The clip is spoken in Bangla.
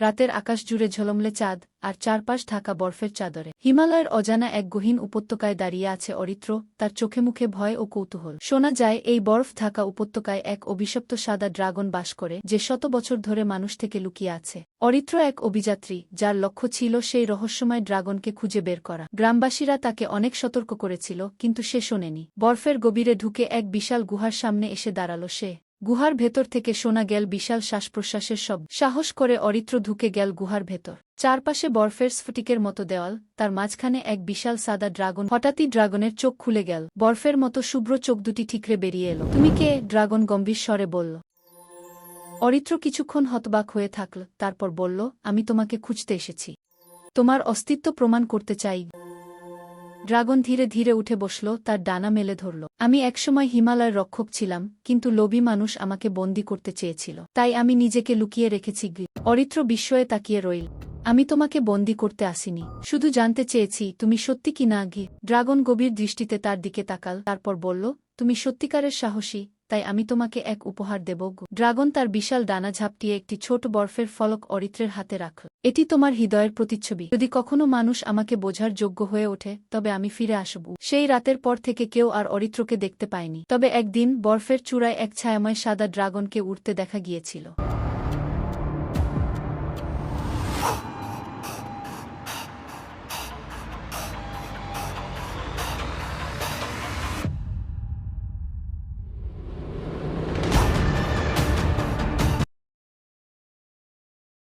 রাতের আকাশ জুড়ে ঝলমলে চাঁদ, আর চারপাশ ঢাকা বরফের চাদরে। হিমালয়ের অজানা এক গহীন উপত্যকায় দাঁড়িয়ে আছে অরিত্র, তার চোখে মুখে ভয় ও কৌতূহল। শোনা যায়, এই বরফ ঢাকা উপত্যকায় এক অভিশপ্ত সাদা ড্রাগন বাস করে, যে শত বছর ধরে মানুষ থেকে লুকিয়ে আছে। অরিত্র এক অভিযাত্রী, যার লক্ষ্য ছিল সেই রহস্যময় ড্রাগনকে খুঁজে বের করা। গ্রামবাসীরা তাকে অনেক সতর্ক করেছিল, কিন্তু সে শোনেনি। বরফের গভীরে ঢুকে এক বিশাল গুহার সামনে এসে দাঁড়াল সে। গুহার ভেতর থেকে শোনা গেল বিশাল শ্বাস প্রশ্বাসের শব্দ। সাহস করে অরিত্র ঢুকে গেল গুহার ভেতর। চারপাশে বরফের স্ফটিকের মতো দেওয়াল, তার মাঝখানে এক বিশাল সাদা ড্রাগন। হঠাৎই ড্রাগনের চোখ খুলে গেল। বরফের মতো শুভ্র চোখ দুটি ঠিকরে বেরিয়ে এলো। তুমি কে? ড্রাগন গম্ভীর স্বরে বলল। অরিত্র কিছুক্ষণ হতবাক হয়ে থাকল, তারপর বলল, আমি তোমাকে খুঁজতে এসেছি। তোমার অস্তিত্ব প্রমাণ করতে চাই। ড্রাগন ধীরে ধীরে উঠে বসল, তার ডানা মেলে ধরল। আমি একসময় হিমালয়ের রক্ষক ছিলাম, কিন্তু লোভী মানুষ আমাকে বন্দি করতে চেয়েছিল। তাই আমি নিজেকে লুকিয়ে রেখেছি অরিত্র বিস্ময়ে তাকিয়ে রইল। আমি তোমাকে বন্দি করতে আসিনি। শুধু জানতে চেয়েছি, তুমি সত্যি কি না ঘি ড্রাগন গভীর দৃষ্টিতে তার দিকে তাকাল, তারপর বলল, তুমি সত্যিকারের সাহসী। তাই আমি তোমাকে এক উপহার দেব ড্রাগন তার বিশাল ডানা ঝাপটিয়ে একটি ছোট বরফের ফলক অরিত্রের হাতে রাখল এটি তোমার হৃদয়ের প্রতিচ্ছবি। যদি কখনো মানুষ আমাকে বোঝার যোগ্য হয়ে ওঠে, তবে আমি ফিরে আসব। সেই রাতের পর থেকে কেউ আর অরিত্রকে দেখতে পায়নি। তবে একদিন বরফের চূড়ায় এক ছায়াময় সাদা ড্রাগনকে উড়তে দেখা গিয়েছিল।